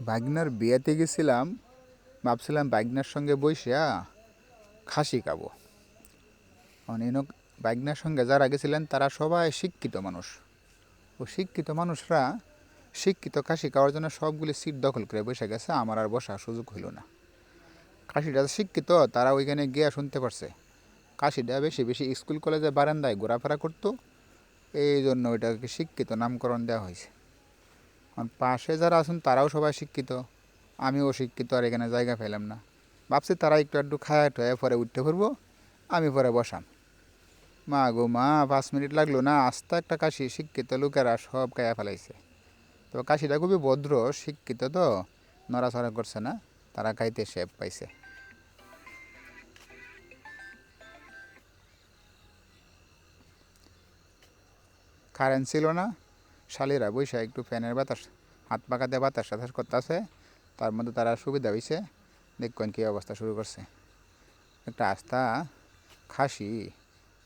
বাগনার বিয়েতে গেছিলাম, ভাবছিলাম বাগনার সঙ্গে বইসা খাসি খাব। অনেক বাগনার সঙ্গে যারা গেছিলেন, তারা সবাই শিক্ষিত মানুষ। ও শিক্ষিত মানুষরা শিক্ষিত খাসি খাওয়ার জন্য সবগুলি সিট দখল করে বসে গেছে, আমার আর বসার সুযোগ হইল না। খাসিটা শিক্ষিত, তারা ওইখানে গিয়ে শুনতে পারছে। কাশিটা বেশি বেশি স্কুল, কলেজে বারান্দায় ঘোরাফেরা করতো, এই জন্য ওইটাকে শিক্ষিত নামকরণ দেওয়া হয়েছে। আর পাশে যারা আছেন তারাও সবাই শিক্ষিত। আমিও শিক্ষিত আর এখানে জায়গা পেলাম না। ভাবছি তারা একটু একটু খায়া টয়ে পরে উঠতে পারব, আমি পরে বসাম। মা গো মা, পাঁচ মিনিট লাগল না, আস্তে একটা কাশি, শিক্ষিত লোকেরা সব খায়া ফেলাইছে। তো কাশিটা খুবই ভদ্র, শিক্ষিত তো, নড়াচড়া করছে না, তারা খাইতে শেপ পাইছে। কারেন্ট ছিল না শালিরা বৈশা একটু ফ্যানের বাতাস, হাত পাকা পাকাতে বাতাস সাতাস করতেছে, তার মধ্যে তারা সুবিধা হয়েছে দেখবেন কী অবস্থা শুরু করছে। একটা আস্থা, খাসি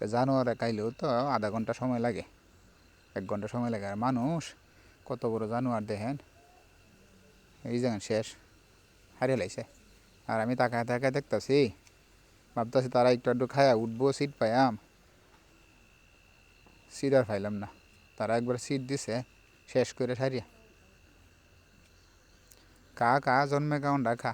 জানোয়ারে খাইলেও তো আধা ঘণ্টা সময় লাগে। এক ঘণ্টা সময় লাগে। আর মানুষ কত বড় জানোয়ার দেখেন। এই যেমন শেষ। হারিয়ে লাইছে। আর আমি তাকায় তাকায় দেখতাছি, ভাবতাছি তারা একটু একটু খায়া উঠবো, সিট পাইয়াম। সিট আর পাইলাম না। তারা একবার সিট দিছে শেষ করে সারিয়া কা কা জন্মে কাউন্ডা খা